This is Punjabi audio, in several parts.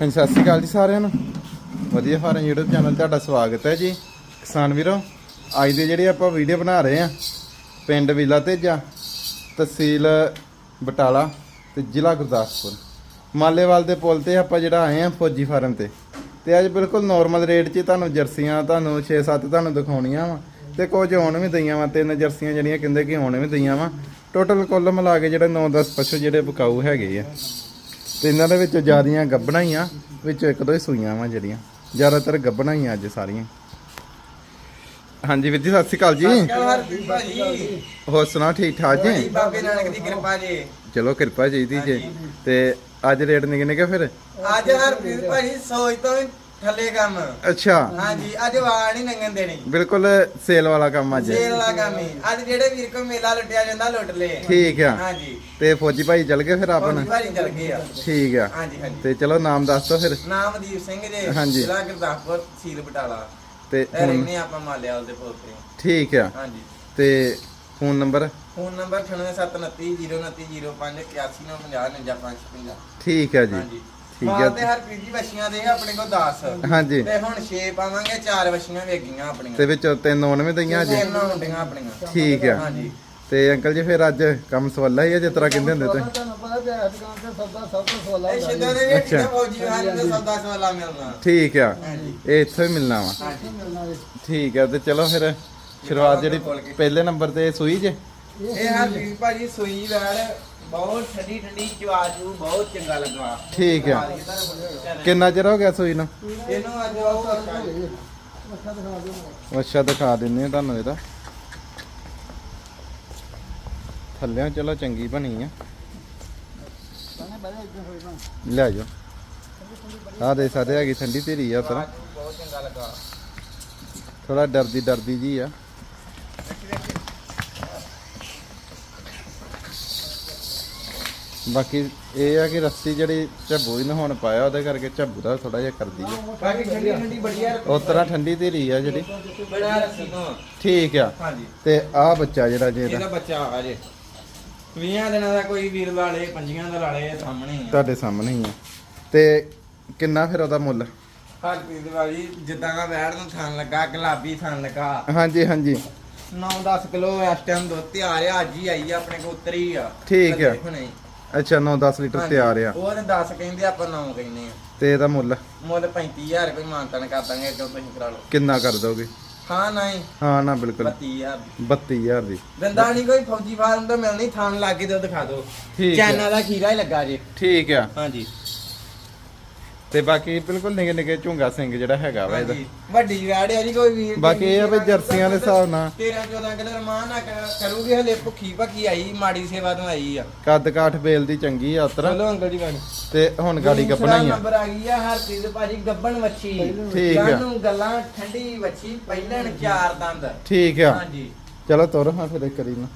ਹਾਂਜੀ, ਸਤਿ ਸ਼੍ਰੀ ਅਕਾਲ ਜੀ ਸਾਰਿਆਂ ਨੂੰ। ਵਧੀਆ ਫਾਰਮ YouTube ਚੈਨਲ ਤੁਹਾਡਾ ਸਵਾਗਤ ਹੈ ਜੀ। ਕਿਸਾਨ ਵੀਰੋ, ਅੱਜ ਦੇ ਜਿਹੜੇ ਆਪਾਂ ਵੀਡੀਓ ਬਣਾ ਰਹੇ ਆ ਪਿੰਡ ਵਿਲਾ ਤੇਜਾ, ਤਹਿਸੀਲ ਬਟਾਲਾ ਤੇ ਜ਼ਿਲ੍ਹਾ ਗੁਰਦਾਸਪੁਰ। ਮਾਲੇਵਾਲ ਦੇ ਪੁਲ ਤੇ ਆਪਾਂ ਜਿਹੜਾ ਆਏ ਆ ਫੌਜੀ ਫਾਰਮ ਤੇ। ਤੇ ਅੱਜ ਬਿਲਕੁਲ ਨਾਰਮਲ ਰੇਟ 'ਚ ਤੁਹਾਨੂੰ ਜਰਸੀਆਂ, ਤੁਹਾਨੂੰ 6-7 ਤੁਹਾਨੂੰ ਦਿਖਾਉਣੀਆਂ ਵਾ। ਤੇ ਕੁਝ ਹੁਣ ਵੀ ਦਈਆਂ ਵਾ, ਤਿੰਨ ਜਰਸੀਆਂ ਜਿਹੜੀਆਂ ਕਹਿੰਦੇ ਕਿ ਹੁਣ ਵੀ ਦਈਆਂ ਵਾ। ਟੋਟਲ ਕੁੱਲ ਮਿਲਾ ਕੇ ਜਿਹੜੇ 9-10 ਪਸ਼ੂ ਜਿਹੜੇ ਬਕਾਊ ਹੈਗੇ ਆ। ਤੇ ਇਹਨਾਂ ਦੇ ਵਿੱਚ ਜਿਆਦੀਆਂ ਗੱਬਣਾ ਹੀ ਆ ਵਿੱਚ ਇੱਕ ਦੋ ਹੀ ਸੂਈਆਂ ਵਾ ਜਿਹੜੀਆਂ। ਜ਼ਿਆਦਾਤਰ ਗੱਬਣਾ ਹੀ ਆ ਅੱਜ ਸਾਰੀਆਂ। ਹਾਂਜੀ ਵੀਰ ਜੀ ਸਤਿ ਸ਼੍ਰੀ ਅਕਾਲ ਜੀ। ਭਾਜੀ। ਹੋਰ ਸੁਣਾ ਠੀਕ ਠਾਕ ਜੀ? ਬਾਬੇ ਨਾਨਕ ਦੀ ਕਿਰਪਾ ਜੀ। ਚਲੋ ਕਿਰਪਾ ਚਾਹੀਦੀ ਜੀ। ਤੇ ਅੱਜ ਰੇਟ ਨਿਕ ਨਿਕੇ ਫਿਰ? ਅੱਜ ਹਰਪ੍ਰੀਤ ਭਾਜੀ ਸੋਚ ਤੋਂ ਵੀ ਥੱਲੇ ਕੰਮ। ਅੱਛਾ। ਹਾਂਜੀ ਅੱਜ ਵਾਰ ਨਹੀਂ ਨੰਗਣ ਦੇਣੀ। ਬਿਲਕੁਲ ਸੇਲ ਵਾਲਾ ਕੰਮ ਅੱਜ। ਸੇਲ ਵਾਲਾ ਕੰਮ ਹੀ ਅੱਜ ਜਿਹੜੇ ਵੀਰ ਕੋ ਮੇਲਾ ਲੁੱਟਿਆ ਜਾਂਦਾ ਲੁੱਟ ਲੇ ਠੀਕ ਆ। ਹਾਂਜੀ। ਤੇ ਫੌਜੀ ਭਾਈ ਚੱਲ ਗਏ ਫਿਰ ਆਪਣ? ਫੌਜੀ ਭਾਜੀ ਚਲ ਗਏ ਆ। ਠੀਕ ਆ। ਹਾਂਜੀ ਹਾਂਜੀ। ਤੇ ਚਲੋ ਨਾਮ ਦੱਸ ਦਿਓ ਫਿਰ। ਨਾਮਦੀਪ ਸਿੰਘ ਜੀ ਹਾਂਜੀ। ਜ਼ਿਲ੍ਹਾ ਗੁਰਦਾਸਪੁਰ ਸੀਲ ਬਟਾਲਾ। ਤੇ ਰਹਿੰਦੇ ਆਪਾਂ ਮਾਲਿਆਲ ਦੇ ਪੁੱਲ ਤੇ। ਠੀਕ ਆ। ਹਾਂਜੀ। ਤੇ ਫੋਨ ਨੰਬਰ? ਫੋਨ ਨੰਬਰ 9729090550 ਠੀਕ ਆ ਜੀ। ਹਾਂਜੀ। ਠੀਕ ਆ ਤੇ ਹਰਪ੍ਰੀਤ ਜੀ ਵਛੀਆਂ ਦੇ ਆਪਣੇ ਕੋਲ 10 ਹਾਂਜੀ ਤੇ ਹੁਣ 6 ਪਾਵਾਂਗੇ 4 ਵਛੀਆਂ ਵੇਗੀਆਂ ਆਪਣੀਆਂ ਤੇ ਵਿੱਚ ਤਿੰਨ ਨੌਨਵੇਂ ਦਈਆਂ ਅੱਜ ਤਿੰਨ ਹੁੰਦੀਆਂ ਆਪਣੀਆਂ ਠੀਕ ਆ ਹਾਂਜੀ ਤੇ ਅੰਕਲ ਜੀ ਫਿਰ ਅੱਜ ਕੰਮ ਸਵਾਲਾ ਹੀ ਆ ਜਿਸ ਤਰ੍ਹਾਂ ਕਹਿੰਦੇ ਹੁੰਦੇ ਤੁਸੀਂ ਤੁਹਾਨੂੰ ਪਤਾ ਤੇ ਜੀ। ਠੀਕ ਆ ਹਾਂਜੀ ਇਹ ਇੱਥੋਂ ਹੀ ਮਿਲਣਾ ਵਾ ਹਾਂਜੀ ਮਿਲਣਾ ਜੀ। ਠੀਕ ਆ ਤੇ ਚਲੋ ਫਿਰ ਸ਼ੁਰੂਆਤ ਜਿਹੜੀ ਪਹਿਲੇ ਨੰਬਰ ਤੇ ਸੂਈ ਜੇ ਇਹ ਹਰਪ੍ਰੀਤ ਭਾਜੀ ਸੂਈ ਵੈੜ ਬਹੁਤ ਠੰਡੀ ਠੰਡੀ ਚਵਾਜੂ ਬਹੁਤ ਚੰਗਾ ਲੱਗਾ। ਠੀਕ ਆ। ਕਿੰਨਾ ਚਿਰ ਹੋ ਗਿਆ ਸੂਈ ਨੂੰ? ਇਹਨੂੰ ਅੱਜ ਉਹ ਅੱਛਾ ਦਿਖਾ ਦਿਓ ਅੱਛਾ ਦਿਖਾ ਦਿੰਨੇ ਆ ਤੁਹਾਨੂੰ ਇਹਦਾ। ਥੱਲਿਆਂ ਚਲੋ ਚੰਗੀ ਬਣੀ ਆ। ਲੈ ਜਾਓ। ਆ ਦੇ ਸਕਦੇ ਹੈਗੀ ਠੰਡੀ ਧੀਰੀ ਆ ਉਤਰਾ ਬਹੁਤ ਚੰਗਾ ਲੱਗਾ। ਥੋੜਾ ਡਰਦੀ ਡਰਦੀ ਜੀ ਆ। ਬਾਕੀ ਇਹ ਆ ਕਿ ਰੱਸੀ ਜਿਹੜੀ ਝੱਬੂ ਹੀ ਹੁਣ ਪਾਇਆ ਉਹਦੇ ਕਰਕੇ ਝੱਬੂ ਦਾ ਥੋੜਾ ਜਿਹਾ ਕਰਦੀ ਆ। ਬਾਕੀ ਠੰਡੀ ਠੰਡੀ ਬੜੀਆ ਉਸ ਤਰ੍ਹਾਂ ਠੰਡੀ ਧੀਰੀ ਆ ਜਿਹੜੀ। ਬੜਾ ਰੱਸੀ ਤੋਂ। ਠੀਕ ਆ। ਹਾਂਜੀ। ਤੇ ਆਹ ਬੱਚਾ ਜਿਹੜਾ ਜੇ ਇਹਦਾ ਬੱਚਾ ਆ ਜੇ 20 ਦਿਨਾਂ ਦਾ ਕੋਈ ਵੀਰ ਲਾਲੇ ਪੰਜੀਆਂ ਦਾ ਲਾਲੇ ਸਾਹਮਣੇ ਹੀ ਆ। ਤੁਹਾਡੇ ਸਾਹਮਣੇ ਹੀ ਆ। ਤੇ ਕਿੰਨਾ ਫਿਰ ਉਹਦਾ ਮੁੱਲ? ਹਰਪ੍ਰੀਤ ਵਾਲੀ ਜਿੱਦਾਂ ਦਾ ਵੈੜ ਨੂੰ ਥਣ ਲੱਗਾ ਗੁਲਾਬੀ ਥਣ ਲੱਗਾ। ਹਾਂਜੀ ਹਾਂਜੀ। 9-10 ਕਿਲੋ ਇਸ ਟਾਈਮ ਦੁੱਧ ਤਿਆਰ ਆ ਅੱਜ ਹੀ ਆਈ ਆ ਆਪਣੇ ਕੋ ਉਤਰੀ ਆ। ਠੀਕ ਆ। ਹੁਣੇ ਹੀ। ਅੱਛਾ 9-10 ਲੀਟਰ। ਤਿਆਰ ਆ। ਉਹ ਤੇ 10 ਕਹਿੰਦੇ ਆਪਾਂ 9 ਕਹਿੰਦੇ ਆ। ਤੇ ਇਹਦਾ ਮੁੱਲ? ਮੁੱਲ 35000 ਕੋਈ ਮਾਨਤਨ ਕਰ ਦਾਂਗੇ ਅੱਗੇ ਤੁਸੀਂ ਕਰਾ ਲਓ। ਕਿੰਨਾ ਕਰ ਦੋਗੇ? ਹਾਂ ਨਹੀਂ। ਹਾਂ ਨਾ ਬਿਲਕੁਲ। 32000 32000 ਦੀ। ਦੰਦਾ ਨਹੀਂ ਕੋਈ ਫੌਜੀ ਫਾਰਮ ਤੋਂ ਮਿਲਣੀ ਥਣ ਲੱਗੇ ਤੇ ਦਿਖਾ ਦਿਓ। ਚੈਨਾ ਦਾ ਖੀਰਾ ਹੀ ਲੱਗਾ ਜੇ। ਠੀਕ ਆ। ਹਾਂਜੀ। ਤੇ ਬਾਕੀ ਬਿਲਕੁਲ ਨਿੱਕੇ ਨਿੱਕੇ ਝੁੰਗਾ ਸਿੰਘ ਜਿਹੜਾ ਹੈਗਾ ਵਾ ਇਹਦਾ। ਵੱਡੀ ਵੈੜ ਆ ਜੀ ਕੋਈ ਵੀਰ ਬਾਕੀ ਇਹ ਆ ਵੀ ਜਰਸੀਆਂ ਦੇ ਹਿਸਾਬ ਨਾਲ। 13 14 ਕਿਲੋ ਰਮਾਨ ਨਾ ਕਰੂਗੀ ਹਲੇ ਭੁੱਖੀ ਭੱਖੀ ਆਈ ਮਾੜੀ ਸੇਵਾ ਤੋਂ ਆਈ ਆ। ਕੱਦ ਕਾਠ ਬੇਲ ਦੀ ਚੰਗੀ ਆ ਉਤਰਾ। ਚਲੋ ਅੰਕਲ ਜੀ ਗੱਲ ਤੇ ਹੁਣ ਗਾੜੀ ਕੱਪਣਾ ਹੀ ਆ। ਨੰਬਰ ਆ ਗਈ ਆ ਹਰਪ੍ਰੀਤ ਭਾਜੀ ਗੱਬਣ ਵੱਛੀ। ਠੀਕ ਆ। ਨੂੰ ਗੱਲਾਂ ਠੰਡੀ ਵੱਛੀ ਪਹਿਲਣ ਚਾਰ ਦੰਦ। ਠੀਕ ਆ। ਹਾਂਜੀ। ਚਲੋ ਤੁਰ ਹਾਂ ਫਿਰ ਇੱਕ ਕਰੀ ਨਾ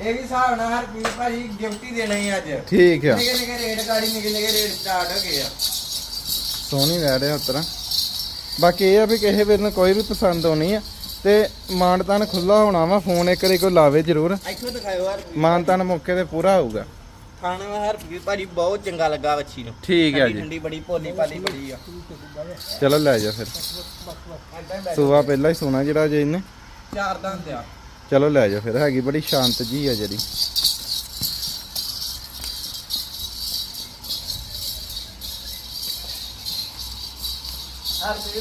ਇਹ ਵੀ ਹਿਸਾਬ ਨਾਲ ਹਰਪ੍ਰੀਤ ਭਾਜੀ ਗਿਫਟ ਦੇਣਾ ਹੀ ਅੱਜ। ਠੀਕ ਆ। ਨਿੱਕੇ ਨਿੱਕੇ ਰੇਟ ਗਾੜੀ ਨਿੱਕੇ ਨਿੱਕੇ ਰੇਟ ਸਟਾਰਟ ਹੋ ਗਏ ਆ। ਸੋਹਣੀ ਰਹਿ ਰਿਹਾ ਉਤਰਾ। ਬਾਕੀ ਇਹ ਆ ਵੀ ਕਿਸੇ ਵੇਲੇ ਨੂੰ ਕੋਈ ਵੀ ਪਸੰਦ ਆਉਣੀ ਆ ਤੇ ਮਾਨਤਾਨ ਖੁੱਲਾ ਹੋਣਾ ਵਾ ਫੋਨ ਇੱਕ ਵਾਰੀ ਕੋਈ ਲਾਵੇ ਜ਼ਰੂਰ। ਇੱਥੋਂ ਦਿਖਾਇਓ ਹਰਪ੍ਰੀਤ ਮਾਨਤਾਨ ਮੌਕੇ ਤੇ ਪੂਰਾ ਹੋਊਗਾ। ਖਾਣੇ ਵਿੱਚ ਹਰਪ੍ਰੀਤ ਭਾਜੀ ਬਹੁਤ ਚੰਗਾ ਲੱਗਾ ਵੱਛੀ ਨੂੰ। ਠੀਕ ਆ ਠੰਡੀ ਜੀ। ਠੰਡੀ ਬੜੀ ਭੋਲੀ ਭਾਲੀ ਬੜੀ ਆ। ਚਲੋ ਲੈ ਜਾ ਫਿਰ। ਸੂਆ ਪਹਿਲਾਂ ਹੀ ਸੋਨਾ ਜਿਹੜਾ ਜੇ ਇਹਨੇ। ਚਾਰ ਦੰਦ ਆ। ਚਲੋ ਲੈ ਜਾ ਫਿਰ ਹੈਗੀ ਬੜੀ ਸ਼ਾਂਤ ਜੀ ਆ ਜਿਹੜੀ।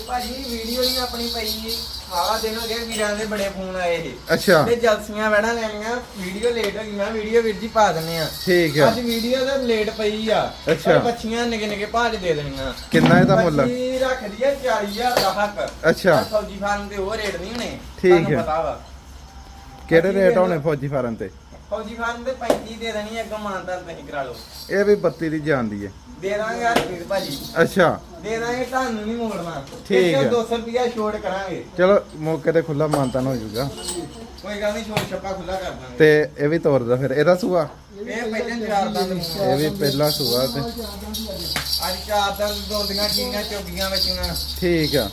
ਭਾਜੀ ਵੀਡੀਓ ਆਪਣੀ ਪਈ ਸਾਰਾ ਦਿਨ ਹੋ ਗਿਆ ਵੀਰਾਂ ਦੇ ਬੜੇ ਫੋਨ ਆਏ ਇਹ ਅੱਛਾ। ਤੇ ਜਲਸੀਆਂ ਵੜਾਂ ਲੈਣੀਆਂ ਵੀਡੀਓ ਲੇਟ ਹੋ ਗਈ ਮੈਂ ਵੀਡੀਓ ਵੀਰ ਜੀ ਪਾ ਦਿੰਨੇ ਆ। ਠੀਕ ਆ। ਅੱਜ ਵੀਡੀਓ ਤਾਂ ਲੇਟ ਪਈ ਆ। ਅੱਛਾ। ਬੱਚੀਆਂ ਨਿੱਕੇ ਨਿੱਕੇ ਭਾਜ ਦੇ ਦੇਣੀਆਂ। ਕਿੰਨਾ ਇਹਦਾ ਮੁੱਲ? ਬੱਚੀ ਰੱਖਦੀ ਆ 40000 ਦਾ ਹੱਕ ਅੱਛਾ। ਫੌਜੀ ਫਾਰਮ ਤੇ ਉਹ ਰੇਟ ਨਹੀਂ ਹੋਣੇ। ਠੀਕ ਤੁਹਾਨੂੰ ਹੈ। ਪਤਾ ਵਾ। ਕਿਹੜੇ ਰੇਟ ਹੋਣੇ ਫੌਜੀ ਫਾਰਮ ਤੇ? ਫੌਜੀ ਫਾਰਮ ਤੇ 35 ਦੇ ਦੇਣੀ ਅੱਗੋਂ ਮਾਨਦਾਰ ਨਹੀਂ ਕਰਾ ਲਓ। ਇਹ ਵੀ 32 ਦੀ ਜਾਂਦੀ ਹੈ। ਦੇ ਦਾਂਗੇ ਯਾਰ ਵੀਰ ਭਾਜੀ। ਅੱਛਾ। ਦੇ ਦਾਂਗੇ ਤੁਹਾਨੂੰ ਨਹੀਂ ਮੋੜਨਾ। ਠੀਕ ਹੈ। 200 ਰੁਪਿਆ ਛੋੜ ਕਰਾਂਗੇ। ਚਲੋ ਮੌਕੇ ਤੇ ਖੁੱਲਾ ਮਾਨਤਾਨ ਹੋ ਜਾਊਗਾ। ਕੋਈ ਗੱਲ ਨਹੀਂ ਛੋੜ ਛੱਪਾ ਖੁੱਲਾ ਕਰ ਦਾਂਗੇ। ਤੇ ਇਹ ਵੀ ਤੋਰਦਾ ਫਿਰ। ਇਹਦਾ ਸੂਆ? ਇਹ ਪਹਿਲਾਂ ਚਾਰ ਦੰਦ। ਇਹ ਵੀ ਪਹਿਲਾ ਸੂਆ ਤੇ। ਅੱਜ ਚਾਰ ਦੰਦ ਦੋਂਦੀਆਂ ਚੀਆਂ ਚੋਗੀਆਂ ਵਿੱਚੀਆਂ ਠੀਕ ਆ।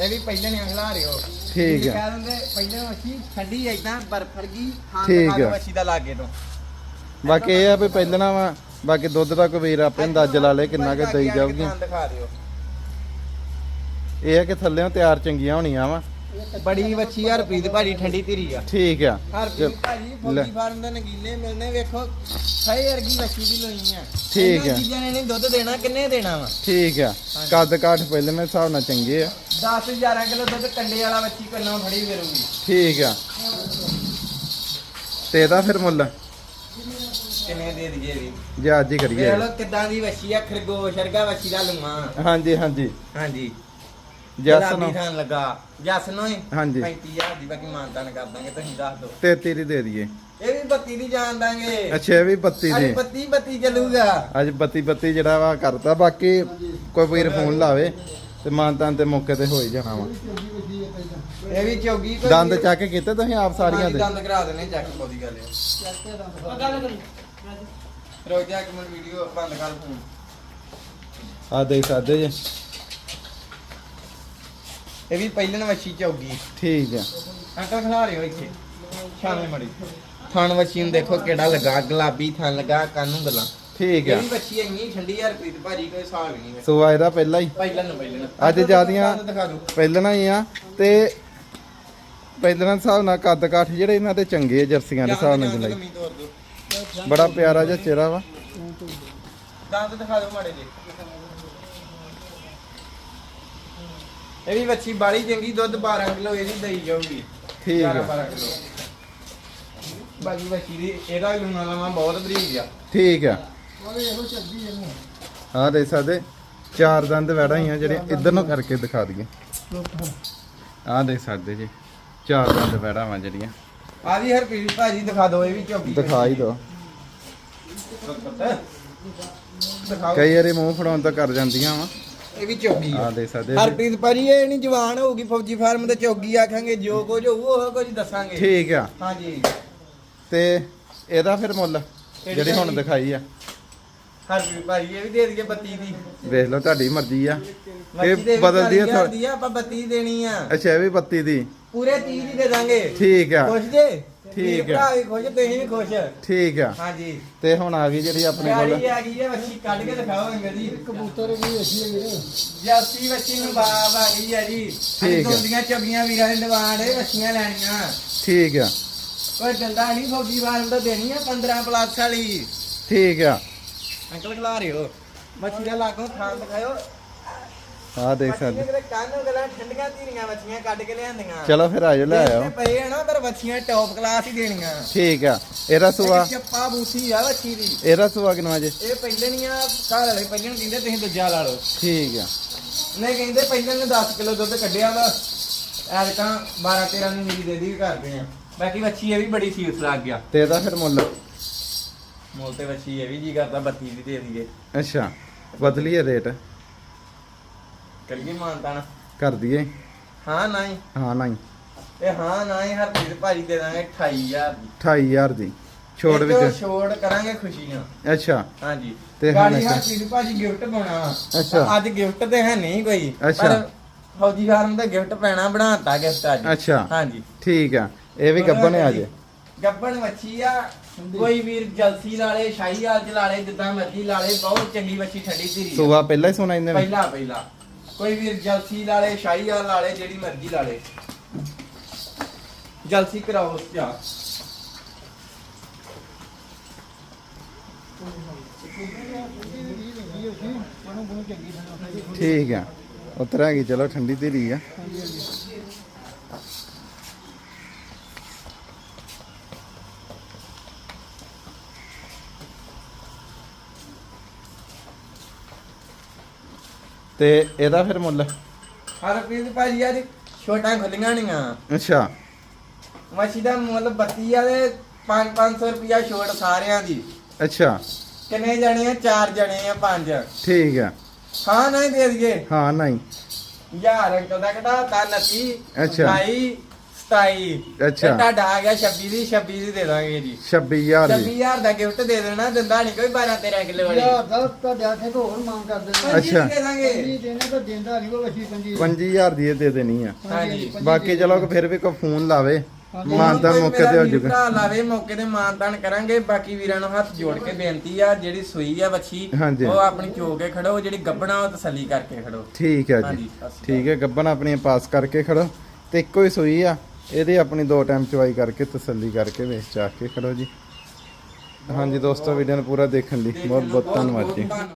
ਇਹ ਵੀ ਪਹਿਲਾਂ ਨਹੀਂ ਖਿਲਾ ਰਹੇ ਹੋ। ਠੀਕ ਆ। ਕਹਿ ਦਿੰਦੇ ਪਹਿਲਾਂ ਮੱਛੀ ਠੰਡੀ ਐਦਾਂ ਬਰਫ ਵਰਗੀ ਹਾਂ ਠੀਕ ਆ। ਮੱਛੀ ਦਾ ਲਾਗੇ ਤੋਂ ਬਾਕੀ ਇਹ ਆ ਵੀ ਪਹਿਲਣਾ ਵਾ ਬਾਕੀ ਦੁੱਧ ਦਾ ਕੋਈ ਵੀਰ ਆਪੇ ਅੰਦਾਜ਼ਾ ਲਾ ਲੇ ਕਿੰਨਾ ਕੁ ਦੇਈ ਜਾਊਗੀ। ਇਹ ਹੈ ਕਿ ਥੱਲੇੋਂ ਤਿਆਰ ਚੰਗੀਆਂ ਹੋਣੀਆਂ ਵਾ। ਬੜੀ ਵੱਛੀ ਹਰਪ੍ਰੀਤ ਭਾਜੀ ਠੰਡੀ ਧੀਰੀ ਆ। ਠੀਕ ਆ। ਹਰਪ੍ਰੀਤ ਭਾਜੀ। ਫੌਜੀ ਫਾਰਮ ਦੇ ਨਗੀਲੇ ਮਿਲਨੇ ਵੇਖੋ ਸਹੀ ਵਰਗੀ ਵੱਛੀ ਦੀ ਲੋਈ ਆ। ਠੀਕ ਇਹਨਾਂ ਆ। ਚੀਜ਼ਾਂ ਨੇ ਦੁੱਧ ਦੇਣਾ ਕਿੰਨੇ ਦੇਣਾ ਵਾ? ਠੀਕ ਆ। ਕੱਦ ਕਾਠ ਪਹਿਲੇ ਦੇ ਹਿਸਾਬ ਨਾਲ ਚੰਗੇ ਆ। 10 11 ਕਿਲੋ ਦੁੱਧ ਕੰਡੇ ਵਾਲਾ ਵੱਛੀ ਕੰਨੋਂ ਫੜੀ ਫਿਰੂਗੀ। ਠੀਕ ਆ। ਤੇ ਇਹਦਾ ਫਿਰ ਮੁੱਲ? ਕਿੰਨੇ ਦੇ ਦਈਏ ਵੀ? ਜੇ ਅੱਜ ਹੀ ਕਰੀਏ। ਵੇਖ ਲਓ ਕਿੱਦਾਂ ਦੀ ਵੱਛੀ ਆ ਖਰਗੋਸ਼ ਵਰਗਾ ਵੱਛੀ ਦਾ ਲੂਆ। ਹਾਂਜੀ ਹਾਂਜੀ। ਹਾਂਜੀ। ਜਸ ਗੁਲਾਬੀ ਨੂੰ। ਥਾਂ ਲੱਗਾ। ਜਸ ਨੂੰ ਹੀ ਹਾਂਜੀ। 35000 ਦੀ ਬਾਕੀ ਮਾਨਤਾਨ ਕਰ ਦਾਂਗੇ ਤੁਸੀਂ ਦੱਸ ਦਿਓ। 33 ਦੀ ਦੇ ਦਈਏ। ਇਹ ਵੀ 32 ਦੀ ਜਾਣ ਦਾਂਗੇ। ਅੱਛਾ ਇਹ ਵੀ 32 ਅੱਜ ਦੀ। 32 32 ਚੱਲੂਗਾ। ਅੱਜ 32 32 ਜਿਹੜਾ ਵਾ ਕਰਤਾ ਬਾਕੀ ਕੋਈ ਵੀਰ ਫੋਨ ਲਾਵੇ। ਤੇ ਮਾਨਤਾਨ ਤੇ ਮੌਕੇ ਤੇ ਹੋ ਹੀ ਜਾਣਾ ਵਾ। ਇਹ ਵੀ ਚੌਗੀ ਕੋਈ ਦੰਦ ਚੱਕ ਕੇ ਕੀਤੇ ਤੁਸੀਂ ਆਪ ਸਾਰੀਆਂ ਹਾਂਜੀ, ਦੇ? ਦੰਦ ਕਰਾ ਦੇਣੇ ਚੱਕ ਕੋਦੀ ਗੱਲ ਹੈ ਚੱਕ ਕੇ ਦੰਦ ਰੋ ਜਾ ਕੇ ਮੈਂ ਵੀਡੀਓ ਬੰਦ ਕਰ ਫੋਨ। ਆ ਦੇਖ ਸਕਦੇ ਜੇ। ਇਹ ਵੀ ਪਹਿਲਣ ਵੱਛੀ ਚੌਗੀ ਠੀਕ ਆ। ਅੰਕਲ ਖਲਾ ਰਹੇ ਹੋ ਇੱਥੇ। ਸ਼ਾਮੇ ਮੜੀ। ਥਣ ਵੱਛੀ ਨੂੰ ਦੇਖੋ ਕਿਹੜਾ ਲੱਗਾ ਗੁਲਾਬੀ ਥਣ ਲੱਗਾ ਕੰਨ ਗੱਲਾਂ। ਠੀਕ ਇਹ ਆ ਵੀ ਵੱਛੀ ਇੰਨੀ ਠੰਡੀ ਯਾਰ ਪ੍ਰੀਤ ਭਾਜੀ ਕੋਈ ਹਿਸਾਬ ਹੀ ਨਹੀਂ ਸੋ ਇਹਦਾ ਪਹਿਲਾਂ ਹੀ। ਪਹਿਲਣ ਨੂੰ ਪਹਿਲਣ ਅੱਜ ਜ਼ਿਆਦੀਆਂ- ਦਿਖਾ ਪਹਿਲਾਂ ਹੀ ਆ ਤੇ ਪਹਿਲਾਂ ਦੇ ਹਿਸਾਬ ਨਾਲ ਕੱਦ ਕਾਠ ਜਿਹੜੇ ਇਹਨਾਂ ਦੇ ਚੰਗੇ ਆ ਜਰਸੀਆਂ ਦੇ ਹਿਸਾਬ ਨਾਲ ਤੋਰ ਦਿਓ ਬੜਾ ਪਿਆਰਾ ਜਿਹਾ ਚਿਹਰਾ ਵਾ। ਦੰਦ ਦਿਖਾ ਦਿਓ ਮਾੜੇ ਜੀ ਇਹ ਵੀ ਵੱਛੀ ਬਾੜੀ ਚੰਗੀ ਦੁੱਧ 12 ਕਿਲੋ ਇਹਦੀ ਦਈ ਜਾਊਗੀ। ਠੀਕ ਆ। 12 ਕਿਲੋ। ਬਾਕੀ ਦੀ ਇਹਦਾ ਵੀ ਲੂਣਾ ਲਾਵਾਂ ਬਹੁਤ ਬਰੀਕ ਆ ਠੀਕ ਆ। ਆ। ਦੇਖ ਸਕਦੇ ਚਾਰ ਦੰਦ ਵੜਾ ਹੀ ਆ ਜਿਹੜੇ ਇੱਧਰ ਨੂੰ ਕਰਕੇ ਦਿਖਾ ਦਈਏ। ਆ ਦੇਖ ਸਕਦੇ ਜੀ ਚਾਰ ਦੰਦ ਵੜਾ ਵਾ ਜਿਹੜੀਆਂ। ਆ ਵੀ ਹਰਪ੍ਰੀਤ ਭਾਜੀ ਦਿਖਾ ਦਿਓ ਇਹ ਵੀ ਝੋਗੀ। ਦਿਖਾ ਹੀ ਦੋ ਦਿਖਾਓ। ਕਈ ਵਾਰੀ ਮੂੰਹ ਫੜਾਉਣ ਤੋਂ ਕਰ ਜਾਂਦੀਆਂ ਵਾ। ਇਹ ਵੀ ਚੋਗੀ ਆ। ਆ ਦੇਖ ਸਕਦੇ ਜੀ। ਹਰਪ੍ਰੀਤ ਭਾਜੀ ਇਹ ਨਹੀਂ ਜਵਾਨ ਹੋਊਗੀ ਫੌਜੀ ਫਾਰਮ ਤੇ ਚੋਗੀ ਆਖਾਂਗੇ ਜੋ ਕੁਝ ਹੋਊ ਉਹ ਕੁਝ ਦੱਸਾਂਗੇ। ਠੀਕ ਆ। ਹਾਂਜੀ। ਤੇ ਇਹਦਾ ਫਿਰ ਮੁੱਲ ਜਿਹੜੀ ਹੁਣ ਦਿਖਾਈ ਆ। ਹਰਪ੍ਰੀਤ ਭਾਜੀ ਇਹ ਵੀ ਦੇ ਦਈਏ 32 ਦੀ। ਵੇਖ ਲਓ ਤੁਹਾਡੀ ਮਰਜ਼ੀ ਆ। ਮੱਛੀ ਦੇ ਇਹ ਵੀ ਬਦਲਦੀ ਆ 40,000 ਥੋੜ੍ਹ- ਦੀ ਆ ਆਪਾਂ 32 ਦੇਣੀ ਆ। ਅੱਛਾ ਇਹ ਵੀ 32 ਦੀ। ਪੂਰੇ 30 ਦੀ ਦੇ ਦਾਂਗੇ। ਠੀਕ ਆ। ਖੁਸ਼ ਜੇ? ਠੀਕ ਆ। ਭਰਾ ਵੀ ਖੁਸ਼ ਤੁਸੀਂ ਵੀ ਖੁਸ਼। ਠੀਕ ਆ। ਹਾਂਜੀ। ਤੇ ਹੁਣ ਆ ਗਈ ਜਿਹੜੀ ਆਪਣੇ ਕੋਲ। ਆ ਗਈ ਹੈ ਵੱਛੀ ਕੱਢ ਕੇ ਦਿਖਾਓ ਅੰਗਦ ਜੀ ਕਬੂਤਰ ਵੀ ਅੱਛੀ ਹੈ ਵੀਰੇ। ਜਾਸੀ ਵੱਛੀ ਨੂੰ ਬਾਬ ਆ ਗਈ ਆ ਜੀ। ਠੀਕ ਆ। ਦੋਂਦੀਆਂ ਚੱਬੀਆਂ ਵੀਰਾਂ ਦੇ ਇਹ ਵੱਛੀਆਂ ਲੈਣੀਆਂ। ਠੀਕ ਆ। ਕੋਈ ਡੰਡਾ ਨਹੀਂ ਫੌਜੀ ਵਾਲ ਤਾਂ ਦੇਣੀ ਆ 15 ਪਲੱਸ ਵਾਲੀ। ਠੀਕ ਆ। ਅੰਕਲ ਖਿਲਾ ਰਹੇ ਹੋ ਮੱਛੀ ਦਾ ਲਾਗੋਂ ਥਾਂ ਦਿਖਾਓ ਆ ਦੇਖ ਮੱਛੀਆਂ ਸਕਦੇ ਕਿਤੇ ਕੰਨ ਗਲਾ ਠੰਡੀਆਂ ਧੀਰੀਆਂ ਮੱਛੀਆਂ ਕੱਢ ਕੇ ਲਿਆਂਦੀਆਂ। ਚਲੋ ਫਿਰ ਆਜੋ ਲੈ ਆਓ। ਪਏ ਆ ਨਾ ਪਰ ਮੱਛੀਆਂ ਟੌਪ ਕਲਾਸ ਹੀ ਦੇਣੀਆਂ। ਠੀਕ ਆ। ਇਹਦਾ ਸੁਆ? ਚੱਪਾ ਬੂਥੀ ਆ ਮੱਛੀ ਦੀ। ਇਹਦਾ ਸੁਆ ਕਿੰਨਾ ਜੇ? ਇਹ ਪਹਿਲੇ ਨਹੀਂ ਆ ਘਰ ਵਾਲੇ ਪਹਿਲੇ ਨੂੰ ਕਹਿੰਦੇ ਤੁਸੀਂ ਦੂਜਾ ਲਾ ਲਓ। ਠੀਕ ਆ। ਨਹੀਂ ਕਹਿੰਦੇ ਪਹਿਲੇ ਨੇ 10 ਕਿਲੋ ਦੁੱਧ ਕੱਢਿਆ ਵਾ। ਐਰਕਾਂ 12 13 ਨੂੰ ਨੀਲੀ ਦੇ ਕਰਦੇ ਆ। ਬਾਕੀ ਮੱਛੀ ਇਹ ਵੀ ਬੜੀ ਸੀਸ ਲੱਗ ਗਿਆ। ਤੇ ਇਹਦਾ ਫਿਰ ਮੁੱਲ? ਮੋਲ ਤੇ ਮੱਛੀ ਇਹ ਵੀ ਜੀ ਕਰਦਾ 32 ਦੀ ਦੇ ਦਈਏ। ਅੱਛਾ ਬਦਲੀਏ ਰੇਟ। ਕਰੀਏ ਮਾਨਤਾਨ ਕਰ ਦਈਏ। ਹਾਂ ਨਹੀਂ ਹਾਂ। ਨਹੀਂ ਇਹ ਹਾਂ। ਨਹੀਂ ਹਰਪ੍ਰੀਤ ਭਾਜੀ ਦੇ ਦਾਂਗੇ 28000 ਦੀ। 28000 ਦੀ। ਛੋੜ ਇਹ ਚੋਂ ਵਿੱਚ। ਛੋੜ ਕਰਾਂਗੇ ਖੁਸ਼ੀਆਂ ਅੱਛਾ। ਹਾਂਜੀ। ਤੇ ਗਾੜੀ ਹੁਣ ਹਰਪ੍ਰੀਤ ਭਾਜੀ ਗਿਫਟ ਪਾਉਣਾ। ਵਾ ਅੱਛਾ। ਅੱਜ ਗਿਫਟ ਤੇ ਹੈ ਨਹੀਂ ਕੋਈ। ਅੱਛਾ। ਪਰ ਫੌਜੀ ਫਾਰਮ ਦਾ ਗਿਫਟ ਪੈਣਾ ਬਣਾਤਾ ਗਿਫਟ ਅੱਜ। ਅੱਛਾ। ਹਾਂਜੀ। ਠੀਕ ਆ। ਇਹ ਵੀ ਗੱਬਨ ਆ ਜੇ। ਗੱਬਣ ਮੱਛੀ ਆ ਕੋਈ ਵੀਰ ਜਲਸੀ ਲਾਲੇ ਸ਼ਾਹੀ ਆਲ ਲਾਲੇ ਜਿੱਦਾਂ ਮਰਜ਼ੀ ਲਾਲੇ ਬਹੁਤ ਚੰਗੀ ਮੱਛੀ ਠੰਡੀ ਧੀਰੀ ਆ। ਸੁਆ ਪਹਿਲਾਂ ਹੀ ਸੁਣਾ ਇਹਨੇ ਵੀ? ਪਹਿਲਾ ਪਹਿਲਾ। ਕੋਈ ਵੀਰ ਜਲਸੀ ਲਾਲੇ ਸ਼ਾਹੀ ਆਲ ਲਾਲੇ ਜਿਹੜੀ ਮਰਜ਼ੀ ਲਾਲੇ ਜਲਸੀ ਕਰਾਓ ਜਾ। ਠੀਕ ਆ। ਉਤਰਾਂਗੀ ਚਲੋ ਠੰਡੀ ਧੀਰੀ ਆ। ਤੇ ਇਹਦਾ ਫਿਰ ਮੁੱਲ? ਹਰਪ੍ਰੀਤ ਭਾਜੀ ਅੱਜ ਛੋਟਾਂ ਖੁੱਲੀਆਂ ਨਹੀਂਆਂ ਅੱਛਾ। ਮੱਛੀ ਦਾ ਮੁੱਲ 32 ਆ ਤੇ 5-500 ਰੁਪਿਆ ਛੋਟ ਸਾਰਿਆਂ ਦੀ। ਅੱਛਾ। ਕਿੰਨੇ ਜਣੇ ਆ? ਚਾਰ ਜਣੇ ਆ ਪੰਜ। ਠੀਕ ਆ। ਹਾਂ ਨਹੀਂ ਦੇ ਦਈਏ। ਹਾਂ ਨਹੀਂ। ਯਾਰ ਅੰਕਲ ਦਾ ਘਟਾ ਤਾਂ 29 ਅੱਛਾ। 28 ਤੁਹਾਡਾ ਆ ਗਿਆ 26 ਦੀ 26 ਦੀ ਦੇਣਾ ਬਾਕੀ ਚਲੋ ਫਿਰ ਵੀ ਕੋਈ ਫੋਨ ਲਾਵੇ। ਮਾਨਤਾ ਮੌਕੇ ਤੇ ਹੋ ਜੂਗਾ। ਭਰਾ ਲਾਵੇ ਮੌਕੇ ਤੇ ਮਾਨਤਾਨ ਕਰਾਂਗੇ। ਬਾਕੀ ਵੀਰਾਂ ਨੂੰ ਹੱਥ ਜੋੜ ਕੇ ਬੇਨਤੀ ਆ ਜਿਹੜੀ ਸੂਈ ਆ ਵੱਛੀ ਉਹ ਆਪਣੀ ਚੋ ਕੇ ਖੜੋ ਜਿਹੜੀ ਗੱਬਣਾ ਉਹ ਤਸੱਲੀ ਕਰਕੇ ਖੜੋ। ਠੀਕ ਹੈ ਹਾਂਜੀ, ਜੀ ਠੀਕ ਹੈ ਗੱਬਨ ਆਪਣੀ ਪਾਸ ਕਰਕੇ ਖੜੋ। ਤੇ ਇੱਕੋ ਹੀ ਸੂਈ ਆ। ਇਹਦੇ ਆਪਣੀ ਦੋ ਟਾਈਮ ਚਵਾਈ ਕਰਕੇ ਤਸੱਲੀ ਕਰਕੇ ਵੇਚ ਚਾ ਕੇ ਖੜੋ ਜੀ। ਹਾਂਜੀ ਦੋਸਤੋ ਵੀਡੀਓ ਨੂੰ ਪੂਰਾ ਦੇਖਣ ਲਈ ਬਹੁਤ ਬਹੁਤ ਧੰਨਵਾਦ ਜੀ।